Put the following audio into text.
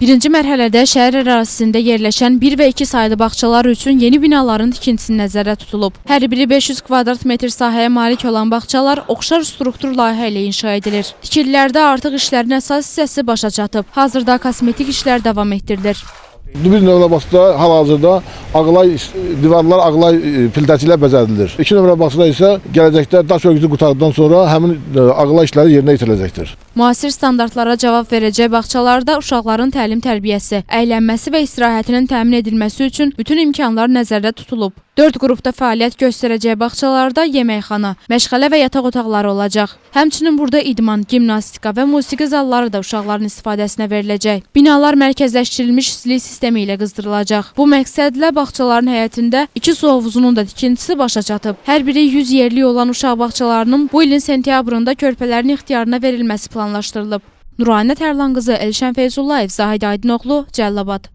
Birinci mərhələdə şəhər ərazisində yerləşən 1 və 2 saylı bağçalar üçün yeni binaların tikintisi nəzərdə tutulub. Hər biri 500 kvadrat metr sahəyə malik olan bağçalar oxşar struktur layihə ilə inşa edilir. Tikililərdə artıq işlərin əsas hissəsi başa çatıb. Hazırda kosmetik işlər davam etdirilir. Bir nömrə bağçada hal-hazırda ağlay divarlar ağlay e, pildəsi ilə bəzədilir. İki nömrə bağçada isə gələcəkdə daş örgüsü qutardıqdan sonra həmin e, ağlay işləri yerinə yetiriləcəkdir. Müasir standartlara cavab verəcək bağçalarda uşaqların təlim-tərbiyəsi, əylənməsi və istirahətinin təmin edilməsi üçün bütün imkanlar nəzərdə tutulub. 4 qrupda fəaliyyət göstərəcək bağçalarda yeməkxana, məşğələ və yataq otaqları olacaq. Həmçinin burada idman, gimnastika və musiqi zalları da uşaqların istifadəsinə veriləcək. Binalar mərkəzləşdirilmiş istilik sistemi ilə qızdırılacaq. Bu məqsədlə bağçaların həyətində 2 su hovuzunun da tikintisi başa çatıb. Hər biri 100 yerlik olan uşaq bağçalarının bu ilin sentyabrında körpələrin ixtiyarına verilməsi planlaşdırılıb. Nuranə Tərlan qızı Elşən Feyzullayev, Zahid Aydınoğlu, Cəllabad.